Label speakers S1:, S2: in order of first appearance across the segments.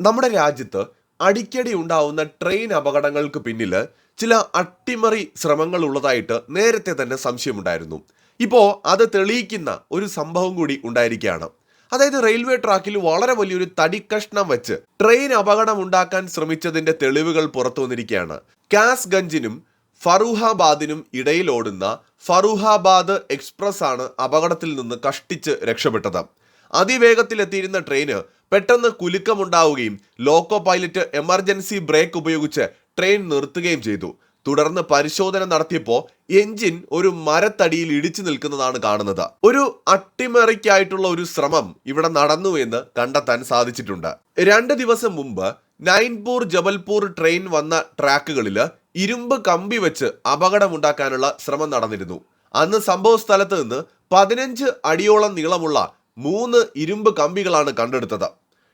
S1: നമ്മുടെ രാജ്യത്ത് അടിക്കടി ഉണ്ടാവുന്ന ട്രെയിൻ അപകടങ്ങൾക്ക് പിന്നിൽ ചില അട്ടിമറി ശ്രമങ്ങൾ ഉള്ളതായിട്ട് നേരത്തെ തന്നെ സംശയമുണ്ടായിരുന്നു. ഇപ്പോൾ അത് തെളിയിക്കുന്ന ഒരു സംഭവം കൂടി ഉണ്ടായിരിക്കുകയാണ്. അതായത് റെയിൽവേ ട്രാക്കിൽ വളരെ വലിയൊരു തടിക്കഷ്ണം വെച്ച് ട്രെയിൻ അപകടം ഉണ്ടാക്കാൻ ശ്രമിച്ചതിന്റെ തെളിവുകൾ പുറത്തു വന്നിരിക്കുകയാണ്. കാസ്ഗഞ്ചിനും ഫറൂഹാബാദിനും ഇടയിൽ ഓടുന്ന ഫറൂഹാബാദ് എക്സ്പ്രസ് ആണ് അപകടത്തിൽ നിന്ന് കഷ്ടിച്ച് രക്ഷപ്പെട്ടത്. അതിവേഗത്തിലെത്തിയിരുന്ന ട്രെയിന് പെട്ടെന്ന് കുലുക്കമുണ്ടാവുകയും ലോക്കോ പൈലറ്റ് എമർജൻസി ബ്രേക്ക് ഉപയോഗിച്ച് ട്രെയിൻ നിർത്തുകയും ചെയ്തു. തുടർന്ന് പരിശോധന നടത്തിയപ്പോൾ എഞ്ചിൻ ഒരു മരത്തടിയിൽ ഇടിച്ചു നിൽക്കുന്നതാണ് കാണുന്നത്. ഒരു അട്ടിമറിക്കായിട്ടുള്ള ഒരു ശ്രമം ഇവിടെ നടന്നു എന്ന് കണ്ടെത്താൻ സാധിച്ചിട്ടുണ്ട്. രണ്ട് ദിവസം മുമ്പ് നൈൻപൂർ ജബൽപൂർ ട്രെയിൻ വന്ന ട്രാക്കുകളിൽ ഇരുമ്പ് കമ്പി വെച്ച് അപകടമുണ്ടാക്കാനുള്ള ശ്രമം നടന്നിരുന്നു. അന്ന് സംഭവ സ്ഥലത്ത് നിന്ന് പതിനഞ്ച് അടിയോളം നീളമുള്ള മൂന്ന് ഇരുമ്പ് കമ്പികളാണ് കണ്ടെടുത്തത്.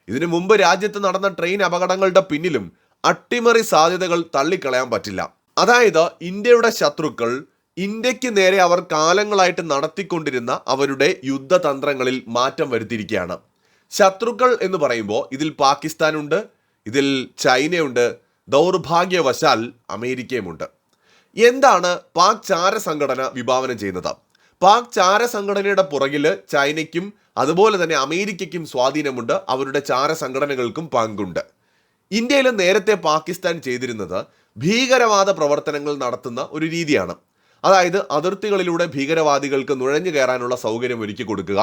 S1: ഇതിനു മുമ്പ് രാജ്യത്ത് നടന്ന ട്രെയിൻ അപകടങ്ങളുടെ പിന്നിലും അട്ടിമറി സാധ്യതകൾ തള്ളിക്കളയാൻ പറ്റില്ല. അതായത് ഇന്ത്യയുടെ ശത്രുക്കൾ ഇന്ത്യയ്ക്ക് നേരെ അവർ കാലങ്ങളായിട്ട് നടത്തിക്കൊണ്ടിരുന്ന അവരുടെ യുദ്ധതന്ത്രങ്ങളിൽ മാറ്റം വരുത്തിയിരിക്കുകയാണ്. ശത്രുക്കൾ എന്ന് പറയുമ്പോൾ ഇതിൽ പാകിസ്ഥാനുണ്ട് ഇതിൽ ചൈനയുണ്ട് ദൗർഭാഗ്യവശാൽ അമേരിക്കയുമുണ്ട്. എന്താണ് പാക് ചാര സംഘടന വിഭാവനം ചെയ്യുന്നത്? പാക് ചാര സംഘടനയുടെ പുറകിൽ ചൈനയ്ക്കും അതുപോലെ തന്നെ അമേരിക്കയ്ക്കും സ്വാധീനമുണ്ട്. അവരുടെ ചാര സംഘടനകൾക്കും പങ്കുണ്ട്. ഇന്ത്യയിൽ നേരത്തെ പാകിസ്ഥാൻ ചെയ്തിരുന്നത് ഭീകരവാദ പ്രവർത്തനങ്ങൾ നടത്തുന്ന ഒരു രീതിയാണ്. അതായത് അതിർത്തികളിലൂടെ ഭീകരവാദികൾക്ക് നുഴഞ്ഞു കയറാനുള്ള സൗകര്യം ഒരുക്കി കൊടുക്കുക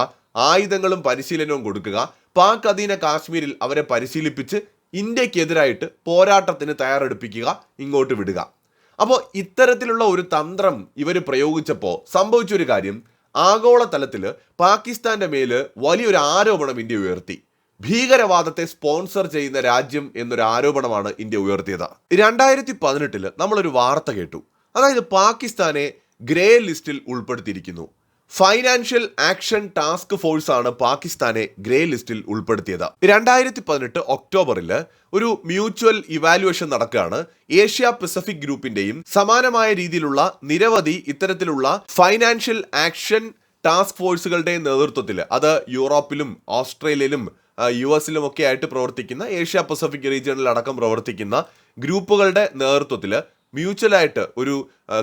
S1: ആയുധങ്ങളും പരിശീലനവും കൊടുക്കുക. പാക് അധീന കാശ്മീരിൽ അവരെ പരിശീലിപ്പിച്ച് ഇന്ത്യക്കെതിരായിട്ട് പോരാട്ടത്തിന് തയ്യാറെടുപ്പിക്കുക ഇങ്ങോട്ട് വിടുക. അപ്പോൾ ഇത്തരത്തിലുള്ള ഒരു തന്ത്രം ഇവർ പ്രയോഗിച്ചപ്പോൾ സംഭവിച്ചൊരു കാര്യം. ആഗോളതലത്തിൽ പാകിസ്ഥാന്റെ മേൽ വലിയൊരു ആരോപണം ഇന്ത്യ ഉയർത്തി. ഭീകരവാദത്തെ സ്പോൺസർ ചെയ്യുന്ന രാജ്യം എന്നൊരു ആരോപണമാണ് ഇന്ത്യ ഉയർത്തിയത്. രണ്ടായിരത്തി പതിനെട്ടിൽ നമ്മളൊരു വാർത്ത കേട്ടു. അതായത് പാകിസ്ഥാനെ ഗ്രേ ലിസ്റ്റിൽ ഉൾപ്പെടുത്തിയിരിക്കുന്നു. ഫൈനാൻഷ്യൽ ആക്ഷൻ ടാസ്ക് ഫോഴ്സ് ആണ് പാകിസ്ഥാനെ ഗ്രേ ലിസ്റ്റിൽ ഉൾപ്പെടുത്തിയത്. രണ്ടായിരത്തി പതിനെട്ട് ഒക്ടോബറിൽ ഒരു മ്യൂച്വൽ ഇവാലുവേഷൻ നടക്കുകയാണ്. ഏഷ്യ പസഫിക് ഗ്രൂപ്പിന്റെയും സമാനമായ രീതിയിലുള്ള നിരവധി ഇത്തരത്തിലുള്ള ഫൈനാൻഷ്യൽ ആക്ഷൻ ടാസ്ക് ഫോഴ്സുകളുടെ നേതൃത്വത്തിൽ അത് യൂറോപ്പിലും ഓസ്ട്രേലിയയിലും യു എസിലും ഒക്കെ ആയിട്ട് പ്രവർത്തിക്കുന്ന ഏഷ്യ പസഫിക് റീജിയണിൽ അടക്കം പ്രവർത്തിക്കുന്ന ഗ്രൂപ്പുകളുടെ നേതൃത്വത്തിൽ മ്യൂച്വലായിട്ട് ഒരു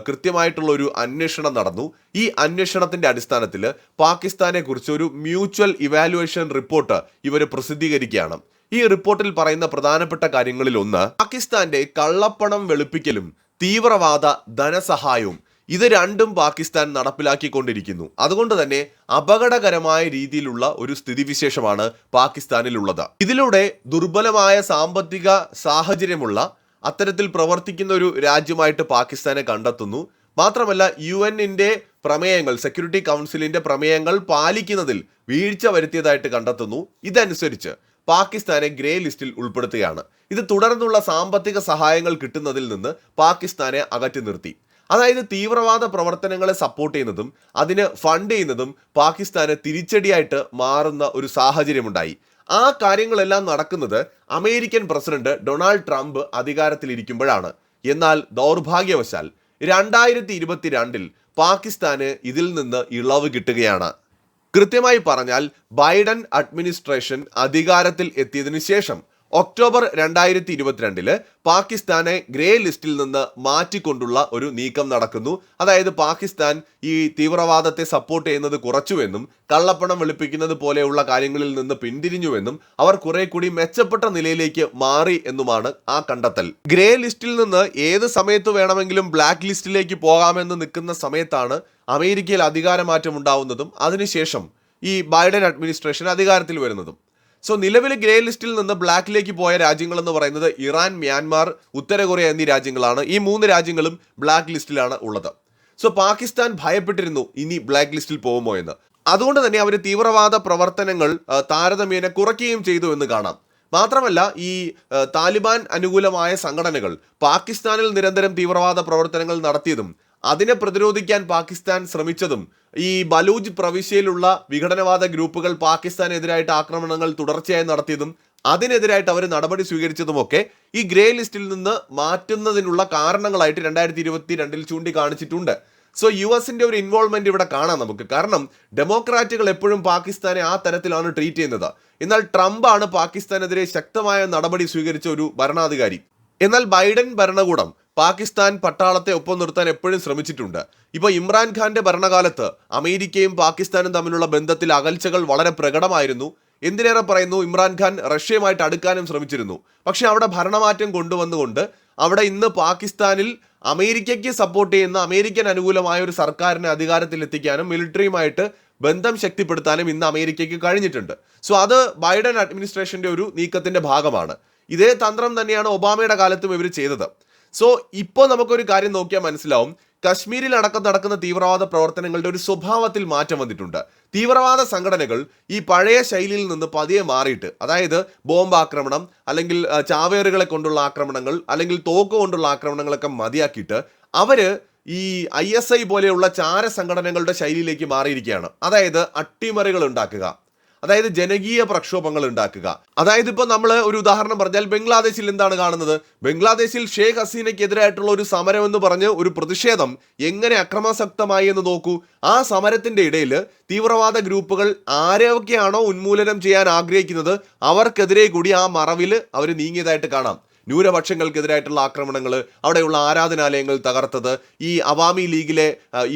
S1: കൃത്യമായിട്ടുള്ള ഒരു അന്വേഷണം നടന്നു. ഈ അന്വേഷണത്തിന്റെ അടിസ്ഥാനത്തിൽ പാകിസ്ഥാനെ കുറിച്ച് ഒരു മ്യൂച്വൽ ഇവാലുവേഷൻ റിപ്പോർട്ട് ഇവർ പ്രസിദ്ധീകരിക്കുകയാണ്. ഈ റിപ്പോർട്ടിൽ പറയുന്ന പ്രധാനപ്പെട്ട കാര്യങ്ങളിൽ ഒന്ന് പാകിസ്ഥാന്റെ കള്ളപ്പണം വെളുപ്പിക്കലും തീവ്രവാദ ധനസഹായവും ഇത് രണ്ടും പാകിസ്ഥാൻ നടപ്പിലാക്കിക്കൊണ്ടിരിക്കുന്നു. അതുകൊണ്ട് തന്നെ അപകടകരമായ രീതിയിലുള്ള ഒരു സ്ഥിതിവിശേഷമാണ് പാകിസ്ഥാനിലുള്ളത്. ഇതിലൂടെ ദുർബലമായ സാമ്പത്തിക സാഹചര്യമുള്ള അത്തരത്തിൽ പ്രവർത്തിക്കുന്ന ഒരു രാജ്യമായിട്ട് പാകിസ്ഥാനെ കണ്ടെത്തുന്നു. മാത്രമല്ല യു എന്നിന്റെ പ്രമേയങ്ങൾ സെക്യൂരിറ്റി കൗൺസിലിന്റെ പ്രമേയങ്ങൾ പാലിക്കുന്നതിൽ വീഴ്ച വരുത്തിയതായിട്ട് കണ്ടെത്തുന്നു. ഇതനുസരിച്ച് പാകിസ്ഥാനെ ഗ്രേ ലിസ്റ്റിൽ ഉൾപ്പെടുത്തുകയാണ്. ഇത് തുടർന്നുള്ള സാമ്പത്തിക സഹായങ്ങൾ കിട്ടുന്നതിൽ നിന്ന് പാകിസ്ഥാനെ അകറ്റി നിർത്തി. അതായത് തീവ്രവാദ പ്രവർത്തനങ്ങളെ സപ്പോർട്ട് ചെയ്യുന്നതും അതിന് ഫണ്ട് ചെയ്യുന്നതും പാകിസ്ഥാന് തിരിച്ചടിയായിട്ട് മാറുന്ന ഒരു സാഹചര്യമുണ്ടായി. ആ കാര്യങ്ങളെല്ലാം നടക്കുന്നത് അമേരിക്കൻ പ്രസിഡന്റ് ഡൊണാൾഡ് ട്രംപ് അധികാരത്തിലിരിക്കുമ്പോഴാണ്. എന്നാൽ ദൗർഭാഗ്യവശാൽ രണ്ടായിരത്തി ഇരുപത്തിരണ്ടിൽ പാകിസ്ഥാന് ഇതിൽ നിന്ന് ഇളവ് കിട്ടുകയാണ്. കൃത്യമായി പറഞ്ഞാൽ ബൈഡൻ അഡ്മിനിസ്ട്രേഷൻ അധികാരത്തിൽ എത്തിയതിനു ശേഷം ഒക്ടോബർ രണ്ടായിരത്തി ഇരുപത്തിരണ്ടിൽ പാകിസ്ഥാനെ ഗ്രേ ലിസ്റ്റിൽ നിന്ന് മാറ്റിക്കൊണ്ടുള്ള ഒരു നീക്കം നടക്കുന്നു. അതായത് പാകിസ്ഥാൻ ഈ തീവ്രവാദത്തെ സപ്പോർട്ട് ചെയ്യുന്നത് കുറച്ചുവെന്നും കള്ളപ്പണം വെളുപ്പിക്കുന്നത് പോലെയുള്ള കാര്യങ്ങളിൽ നിന്ന് പിന്തിരിഞ്ഞുവെന്നും അവർ കുറെ കൂടി മെച്ചപ്പെട്ട നിലയിലേക്ക് മാറി എന്നുമാണ് ആ കണ്ടെത്തൽ. ഗ്രേ ലിസ്റ്റിൽ നിന്ന് ഏത് സമയത്ത് വേണമെങ്കിലും ബ്ലാക്ക് ലിസ്റ്റിലേക്ക് പോകാമെന്ന് നിൽക്കുന്ന സമയത്താണ് അമേരിക്കയിൽ അധികാരമാറ്റം ഉണ്ടാവുന്നതും അതിനുശേഷം ഈ ബൈഡൻ അഡ്മിനിസ്ട്രേഷൻ അധികാരത്തിൽ വരുന്നതും. സോ നിലവിൽ ഗ്രേ ലിസ്റ്റിൽ നിന്ന് ബ്ലാക്കിലേക്ക് പോയ രാജ്യങ്ങൾ എന്ന് പറയുന്നത് ഇറാൻ മ്യാൻമാർ ഉത്തര കൊറിയ എന്നീ രാജ്യങ്ങളാണ്. ഈ മൂന്ന് രാജ്യങ്ങളും ബ്ലാക്ക് ലിസ്റ്റിലാണ് ഉള്ളത്. സോ പാകിസ്ഥാൻ ഭയപ്പെട്ടിരുന്നു ഇനി ബ്ലാക്ക് ലിസ്റ്റിൽ പോകുമോ എന്ന്. അതുകൊണ്ട് തന്നെ അവർ തീവ്രവാദ പ്രവർത്തനങ്ങൾ താരതമ്യേന കുറയ്ക്കുകയും ചെയ്തു എന്ന് കാണാം. മാത്രമല്ല ഈ താലിബാൻ അനുകൂലമായ സംഘടനകൾ പാകിസ്ഥാനിൽ നിരന്തരം തീവ്രവാദ പ്രവർത്തനങ്ങൾ നടത്തിയതും അതിനെ പ്രതിരോധിക്കാൻ പാകിസ്ഥാൻ ശ്രമിച്ചതും ഈ ബലൂജ് പ്രവിശ്യയിലുള്ള വിഘടനവാദ ഗ്രൂപ്പുകൾ പാകിസ്ഥാനെതിരായിട്ട് ആക്രമണങ്ങൾ തുടർച്ചയായി നടത്തിയതും അതിനെതിരായിട്ട് അവർ നടപടി സ്വീകരിച്ചതുമൊക്കെ ഈ ഗ്രേ ലിസ്റ്റിൽ നിന്ന് മാറ്റുന്നതിനുള്ള കാരണങ്ങളായിട്ട് രണ്ടായിരത്തി ഇരുപത്തി രണ്ടിൽ ചൂണ്ടിക്കാണിച്ചിട്ടുണ്ട്. സോ യു എസിന്റെ ഒരു ഇൻവോൾവ്മെന്റ് ഇവിടെ കാണാം നമുക്ക്. കാരണം ഡെമോക്രാറ്റുകൾ എപ്പോഴും പാകിസ്ഥാനെ ആ തരത്തിലാണ് ട്രീറ്റ് ചെയ്യുന്നത്. എന്നാൽ ട്രംപ് ആണ് പാകിസ്ഥാനെതിരെ ശക്തമായ നടപടി സ്വീകരിച്ച ഒരു ഭരണാധികാരി. എന്നാൽ ബൈഡൻ ഭരണകൂടം പാകിസ്ഥാൻ പട്ടാളത്തെ ഒപ്പം നിർത്താൻ എപ്പോഴും ശ്രമിച്ചിട്ടുണ്ട്. ഇപ്പോൾ ഇമ്രാൻഖാന്റെ ഭരണകാലത്ത് അമേരിക്കയും പാകിസ്ഥാനും തമ്മിലുള്ള ബന്ധത്തിൽ അകൽച്ചകൾ വളരെ പ്രകടമായിരുന്നു. എന്തിനേറെ പറയുന്നു? ഇമ്രാൻഖാൻ റഷ്യയുമായിട്ട് അടുക്കാനും ശ്രമിച്ചിരുന്നു. പക്ഷേ അവിടെ ഭരണമാറ്റം കൊണ്ടുവന്നുകൊണ്ട് അവിടെ ഇന്ന് പാകിസ്ഥാനിൽ അമേരിക്കയ്ക്ക് സപ്പോർട്ട് ചെയ്യുന്ന അമേരിക്കൻ അനുകൂലമായ ഒരു സർക്കാരിനെ അധികാരത്തിൽ എത്തിക്കാനും മിലിറ്ററിയുമായിട്ട് ബന്ധം ശക്തിപ്പെടുത്താനും ഇന്ന് അമേരിക്കയ്ക്ക് കഴിഞ്ഞിട്ടുണ്ട്. സോ അത് ബൈഡൻ അഡ്മിനിസ്ട്രേഷന്റെ ഒരു നീക്കത്തിന്റെ ഭാഗമാണ്. ഇതേ തന്ത്രം തന്നെയാണ് ഒബാമയുടെ കാലത്തും ഇവർ ചെയ്തത്. സോ ഇപ്പോൾ നമുക്കൊരു കാര്യം നോക്കിയാൽ മനസ്സിലാവും. കശ്മീരിൽ അടക്കം നടക്കുന്ന തീവ്രവാദ പ്രവർത്തനങ്ങളുടെ ഒരു സ്വഭാവത്തിൽ മാറ്റം വന്നിട്ടുണ്ട്. തീവ്രവാദ സംഘടനകൾ ഈ പഴയ ശൈലിയിൽ നിന്ന് പതിയെ മാറിയിട്ട് അതായത് ബോംബ് ആക്രമണം അല്ലെങ്കിൽ ചാവേറുകളെ കൊണ്ടുള്ള ആക്രമണങ്ങൾ അല്ലെങ്കിൽ തോക്ക് കൊണ്ടുള്ള ആക്രമണങ്ങളൊക്കെ മതിയാക്കിയിട്ട് അവർ ഈ ഐ എസ് ഐ പോലെയുള്ള ചാര സംഘടനകളുടെ ശൈലിയിലേക്ക് മാറിയിരിക്കുകയാണ്. അതായത് അട്ടിമറികൾ ഉണ്ടാക്കുക. അതായത് ജനകീയ പ്രക്ഷോഭങ്ങൾ ഉണ്ടാക്കുക. അതായത് ഇപ്പോൾ നമ്മൾ ഒരു ഉദാഹരണം പറഞ്ഞാൽ ബംഗ്ലാദേശിൽ എന്താണ് കാണുന്നത്? ബംഗ്ലാദേശിൽ ഷേഖ് ഹസീനയ്ക്കെതിരായിട്ടുള്ള ഒരു സമരം എന്ന് പറഞ്ഞ് ഒരു പ്രതിഷേധം എങ്ങനെ അക്രമാസക്തമായി എന്ന് നോക്കൂ. ആ സമരത്തിന്റെ ഇടയിൽ തീവ്രവാദ ഗ്രൂപ്പുകൾ ആരൊക്കെയാണോ ഉന്മൂലനം ചെയ്യാൻ ആഗ്രഹിക്കുന്നത് അവർക്കെതിരെ കൂടി ആ മറവിൽ അവർ നീങ്ങിയതായിട്ട് കാണാം. ന്യൂനപക്ഷങ്ങൾക്കെതിരായിട്ടുള്ള ആക്രമണങ്ങൾ അവിടെയുള്ള ആരാധനാലയങ്ങൾ തകർത്തത് ഈ അവാമി ലീഗിലെ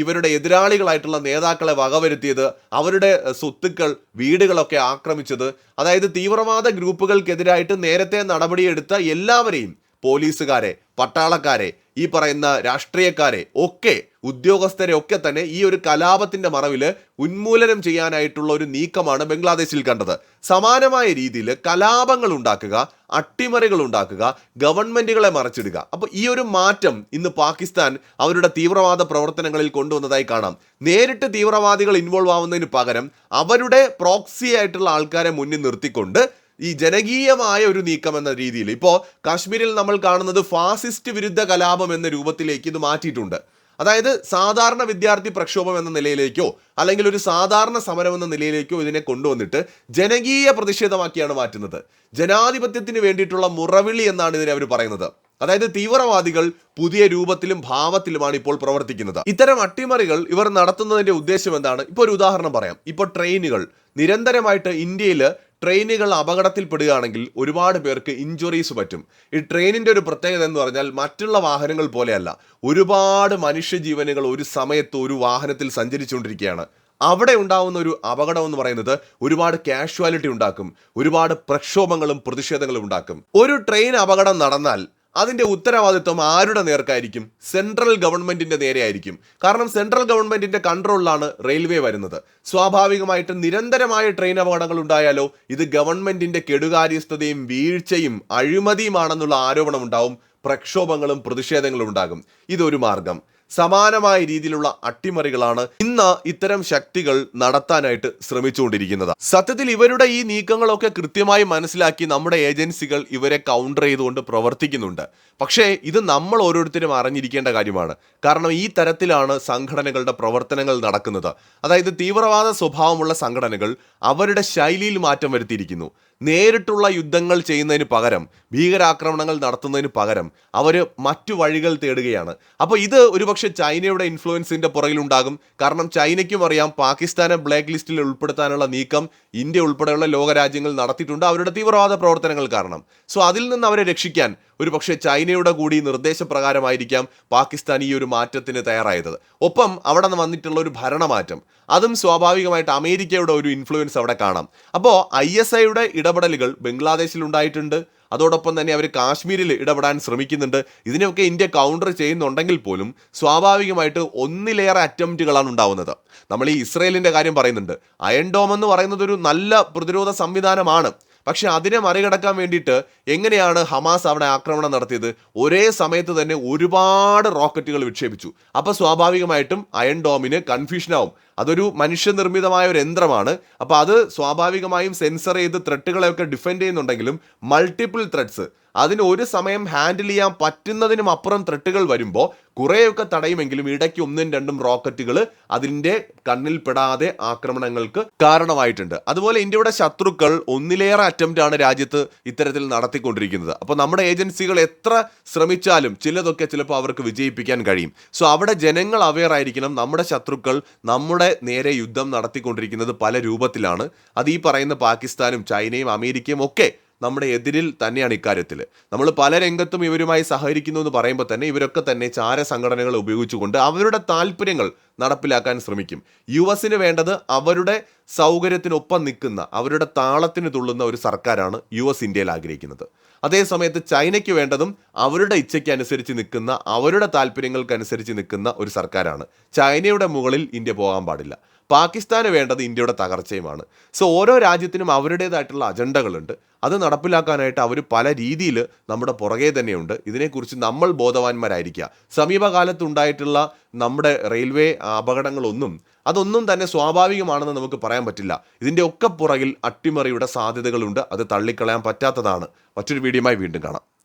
S1: ഇവരുടെ എതിരാളികളായിട്ടുള്ള നേതാക്കളെ വകവരുത്തിയത് അവരുടെ സ്വത്തുക്കൾ വീടുകളൊക്കെ ആക്രമിച്ചത്. അതായത് തീവ്രവാദ ഗ്രൂപ്പുകൾക്കെതിരായിട്ട് നേരത്തെ നടപടിയെടുത്ത എല്ലാവരെയും പോലീസുകാരെ പട്ടാളക്കാരെ ഈ പറയുന്ന രാഷ്ട്രീയക്കാരെ ഒക്കെ ഉദ്യോഗസ്ഥരെ ഒക്കെ തന്നെ ഈ ഒരു കലാപത്തിന്റെ മറവിൽ ഉന്മൂലനം ചെയ്യാനായിട്ടുള്ള ഒരു നീക്കമാണ് ബംഗ്ലാദേശിൽ കണ്ടത്. സമാനമായ രീതിയിൽ കലാപങ്ങൾ ഉണ്ടാക്കുക അട്ടിമറികൾ ഉണ്ടാക്കുക ഗവൺമെന്റുകളെ മറച്ചിടുക. അപ്പോൾ ഈ ഒരു മാറ്റം ഇന്ന് പാകിസ്ഥാൻ അവരുടെ തീവ്രവാദ പ്രവർത്തനങ്ങളിൽ കൊണ്ടുവന്നതായി കാണാം. നേരിട്ട് തീവ്രവാദികൾ ഇൻവോൾവ് ആവുന്നതിന് പകരം അവരുടെ പ്രോക്സി ആയിട്ടുള്ള ആൾക്കാരെ മുന്നിൽ നിർത്തിക്കൊണ്ട് ഈ ജനകീയമായ ഒരു നീക്കം എന്ന രീതിയിൽ. ഇപ്പോൾ കാശ്മീരിൽ നമ്മൾ കാണുന്നത് ഫാസിസ്റ്റ് വിരുദ്ധ കലാപം എന്ന രൂപത്തിലേക്ക് ഇത് മാറ്റിയിട്ടുണ്ട്. അതായത് സാധാരണ വിദ്യാർത്ഥി പ്രക്ഷോഭം എന്ന നിലയിലേക്കോ അല്ലെങ്കിൽ ഒരു സാധാരണ സമരം എന്ന നിലയിലേക്കോ ഇതിനെ കൊണ്ടുവന്നിട്ട് ജനകീയ പ്രതിഷേധമാക്കിയാണ് മാറ്റുന്നത്. ജനാധിപത്യത്തിന് വേണ്ടിയിട്ടുള്ള മുറവിളി എന്നാണ് ഇതിനെ അവർ പറയുന്നത്. അതായത് തീവ്രവാദികൾ പുതിയ രൂപത്തിലും ഭാവത്തിലുമാണ് ഇപ്പോൾ പ്രവർത്തിക്കുന്നത്. ഇത്തരം അട്ടിമറികൾ ഇവർ നടത്തുന്നതിന്റെ ഉദ്ദേശം എന്താണ്? ഇപ്പോൾ ഒരു ഉദാഹരണം പറയാം. ഇപ്പോൾ ട്രെയിനുകൾ. നിരന്തരമായിട്ട് ഇന്ത്യയിൽ ട്രെയിനുകൾ അപകടത്തിൽപ്പെടുകയാണെങ്കിൽ ഒരുപാട് പേർക്ക് ഇഞ്ചുറീസ് പറ്റും. ഈ ട്രെയിനിന്റെ ഒരു പ്രത്യേകത എന്ന് പറഞ്ഞാൽ മറ്റുള്ള വാഹനങ്ങൾ പോലെയല്ല. ഒരുപാട് മനുഷ്യജീവനുകൾ ഒരു സമയത്ത് ഒരു വാഹനത്തിൽ സഞ്ചരിച്ചുകൊണ്ടിരിക്കുകയാണ്. അവിടെ ഉണ്ടാവുന്ന ഒരു അപകടം എന്ന് പറയുന്നത് ഒരുപാട് കാഷ്വാലിറ്റി ഉണ്ടാക്കും. ഒരുപാട് പ്രക്ഷോഭങ്ങളും പ്രതിഷേധങ്ങളും ഉണ്ടാക്കും. ഒരു ട്രെയിൻ അപകടം നടന്നാൽ അതിന്റെ ഉത്തരവാദിത്വം ആരുടെ നേർക്കായിരിക്കും? സെൻട്രൽ ഗവൺമെന്റിന്റെ നേരെയായിരിക്കും. കാരണം സെൻട്രൽ ഗവൺമെന്റിന്റെ കൺട്രോളിലാണ് റെയിൽവേ വരുന്നത്. സ്വാഭാവികമായിട്ട് നിരന്തരമായ ട്രെയിൻ അപകടങ്ങൾ ഉണ്ടായാലോ ഇത് ഗവൺമെന്റിന്റെ കെടുകാര്യസ്ഥതയും വീഴ്ചയും അഴിമതിയുമാണെന്നുള്ള ആരോപണം ഉണ്ടാവും പ്രക്ഷോഭങ്ങളും പ്രതിഷേധങ്ങളും ഉണ്ടാകും. ഇതൊരു മാർഗം. സമാനമായ രീതിയിലുള്ള അട്ടിമറികളാണ് ഇന്ന് ഇത്തരം ശക്തികൾ നടത്താനായിട്ട് ശ്രമിച്ചുകൊണ്ടിരിക്കുന്നത്. സത്യത്തിൽ ഇവരുടെ ഈ നീക്കങ്ങളൊക്കെ കൃത്യമായി മനസ്സിലാക്കി നമ്മുടെ ഏജൻസികൾ ഇവരെ കൗണ്ടർ ചെയ്തുകൊണ്ട് പ്രവർത്തിക്കുന്നുണ്ട്. പക്ഷേ ഇത് നമ്മൾ ഓരോരുത്തരും അറിഞ്ഞിരിക്കേണ്ട കാര്യമാണ്. കാരണം ഈ തരത്തിലാണ് സംഘടനകളുടെ പ്രവർത്തനങ്ങൾ നടക്കുന്നത്. അതായത് തീവ്രവാദ സ്വഭാവമുള്ള സംഘടനകൾ അവരുടെ ശൈലിയിൽ മാറ്റം വരുത്തിയിരിക്കുന്നു. നേരിട്ടുള്ള യുദ്ധങ്ങൾ ചെയ്യുന്നതിന് പകരം ഭീകരാക്രമണങ്ങൾ നടത്തുന്നതിന് പകരം അവർ മറ്റു വഴികൾ തേടുകയാണ്. അപ്പോൾ ഇത് ഒരുപക്ഷെ ചൈനയുടെ ഇൻഫ്ലുവൻസിന്റെ പുറകിലുണ്ടാകും. കാരണം ചൈനയ്ക്കും അറിയാം പാകിസ്ഥാനെ ബ്ലാക്ക് ലിസ്റ്റിൽ ഉൾപ്പെടുത്താനുള്ള നീക്കം ഇന്ത്യ ഉൾപ്പെടെയുള്ള ലോകരാജ്യങ്ങൾ നടത്തിയിട്ടുണ്ട് അവരുടെ തീവ്രവാദ പ്രവർത്തനങ്ങൾ കാരണം. സോ അതിൽ നിന്ന് അവരെ രക്ഷിക്കാൻ ഒരു പക്ഷേ ചൈനയുടെ കൂടി നിർദ്ദേശപ്രകാരമായിരിക്കാം പാകിസ്ഥാൻ ഈ ഒരു മാറ്റത്തിന് തയ്യാറായത്. ഒപ്പം അവിടെ നിന്ന് വന്നിട്ടുള്ള ഒരു ഭരണമാറ്റം അതും സ്വാഭാവികമായിട്ട് അമേരിക്കയുടെ ഒരു ഇൻഫ്ലുവൻസ് അവിടെ കാണാം. അപ്പോൾ ഐ എസ് ഐയുടെ ഇടപെടലുകൾ ബംഗ്ലാദേശിൽ ഉണ്ടായിട്ടുണ്ട്. അതോടൊപ്പം തന്നെ അവർ കാശ്മീരിൽ ഇടപെടാൻ ശ്രമിക്കുന്നുണ്ട്. ഇതിനെയൊക്കെ ഇന്ത്യ കൗണ്ടർ ചെയ്യുന്നുണ്ടെങ്കിൽ പോലും സ്വാഭാവികമായിട്ട് ഒന്നിലേറെ അറ്റംപ്റ്റുകളാണ് ഉണ്ടാവുന്നത്. നമ്മൾ ഈ ഇസ്രയേലിന്റെ കാര്യം പറയുന്നുണ്ട്. അയൺ ഡോം എന്ന് പറയുന്നത് ഒരു നല്ല പ്രതിരോധ സംവിധാനമാണ്. പക്ഷെ അതിനെ മറികടക്കാൻ വേണ്ടിയിട്ട് എങ്ങനെയാണ് ഹമാസ് അവിടെ ആക്രമണം നടത്തിയത്? ഒരേ സമയത്ത് തന്നെ ഒരുപാട് റോക്കറ്റുകൾ വിക്ഷേപിച്ചു. അപ്പോൾ സ്വാഭാവികമായിട്ടും അയൺ ഡോമിന് കൺഫ്യൂഷൻ ആവും. അതൊരു മനുഷ്യനിർമ്മിതമായ ഒരു യന്ത്രമാണ്. അപ്പോൾ അത് സ്വാഭാവികമായും സെൻസർ ചെയ്ത് ത്രെട്ടുകളെയൊക്കെ ഡിഫെൻഡ് ചെയ്യുന്നുണ്ടെങ്കിലും മൾട്ടിപ്പിൾ ത്രെഡ്സ് അതിന് ഒരു സമയം ഹാൻഡിൽ ചെയ്യാൻ പറ്റുന്നതിനും അപ്പുറം ത്രെട്ടുകൾ വരുമ്പോൾ കുറേയൊക്കെ തടയുമെങ്കിലും ഇടയ്ക്ക് ഒന്നും രണ്ടും റോക്കറ്റുകൾ അതിന്റെ കണ്ണിൽ പെടാതെ ആക്രമണങ്ങൾക്ക് കാരണമായിട്ടുണ്ട്. അതുപോലെ ഇന്ത്യയുടെ ശത്രുക്കൾ ഒന്നിലേറെ അറ്റംപ്റ്റ് ആണ് രാജ്യത്ത് ഇത്തരത്തിൽ നടത്തിക്കൊണ്ടിരിക്കുന്നത്. അപ്പോൾ നമ്മുടെ ഏജൻസികൾ എത്ര ശ്രമിച്ചാലും ചിലതൊക്കെ ചിലപ്പോൾ അവർക്ക് വിജയിപ്പിക്കാൻ കഴിയും. സോ അവിടെ ജനങ്ങൾ അവെയർ ആയിരിക്കണം നമ്മുടെ ശത്രുക്കൾ നമ്മുടെ നേരെ യുദ്ധം നടത്തിക്കൊണ്ടിരിക്കുന്നത് പല രൂപത്തിലാണ്. അത് ഈ പറയുന്ന പാകിസ്ഥാനും ചൈനയും അമേരിക്കയും ഒക്കെ നമ്മുടെ എതിരിൽ തന്നെയാണ് ഇക്കാര്യത്തിൽ നമ്മൾ പല രംഗത്തും ഇവരുമായി സഹകരിക്കുന്നു എന്ന് പറയുമ്പോൾ തന്നെ ഇവരൊക്കെ തന്നെ ചാര സംഘടനകൾ ഉപയോഗിച്ചുകൊണ്ട് അവരുടെ താല്പര്യങ്ങൾ നടപ്പിലാക്കാൻ ശ്രമിക്കും. യു എസിന് വേണ്ടത് അവരുടെ സൗകര്യത്തിനൊപ്പം നിൽക്കുന്ന അവരുടെ താളത്തിന് തുള്ളുന്ന ഒരു സർക്കാരാണ് യു എസ് ഇന്ത്യയിൽ ആഗ്രഹിക്കുന്നത്. അതേസമയത്ത് ചൈനയ്ക്ക് വേണ്ടതും അവരുടെ ഇച്ഛയ്ക്ക് അനുസരിച്ച് നിൽക്കുന്ന അവരുടെ താല്പര്യങ്ങൾക്കനുസരിച്ച് നിൽക്കുന്ന ഒരു സർക്കാരാണ്. ചൈനയുടെ മുകളിൽ ഇന്ത്യ പോകാൻ പാടില്ല. പാകിസ്ഥാന് വേണ്ടത് ഇന്ത്യയുടെ തകർച്ചയുമാണ്. സോ ഓരോ രാജ്യത്തിനും അവരുടേതായിട്ടുള്ള അജണ്ടകളുണ്ട്. അത് നടപ്പിലാക്കാനായിട്ട് അവർ പല രീതിയിൽ നമ്മുടെ പുറകെ തന്നെയുണ്ട്. ഇതിനെക്കുറിച്ച് നമ്മൾ ബോധവാന്മാരായിരിക്കുക. സമീപകാലത്തുണ്ടായിട്ടുള്ള നമ്മുടെ റെയിൽവേ അപകടങ്ങളൊന്നും അതൊന്നും തന്നെ സ്വാഭാവികമാണെന്ന് നമുക്ക് പറയാൻ പറ്റില്ല. ഇതിന്റെ ഒക്കെ പുറകിൽ അട്ടിമറിയുടെ സാധ്യതകളുണ്ട്. അത് തള്ളിക്കളയാൻ പറ്റാത്തതാണ്. മറ്റൊരു വീഡിയോയുമായി വീണ്ടും കാണാം.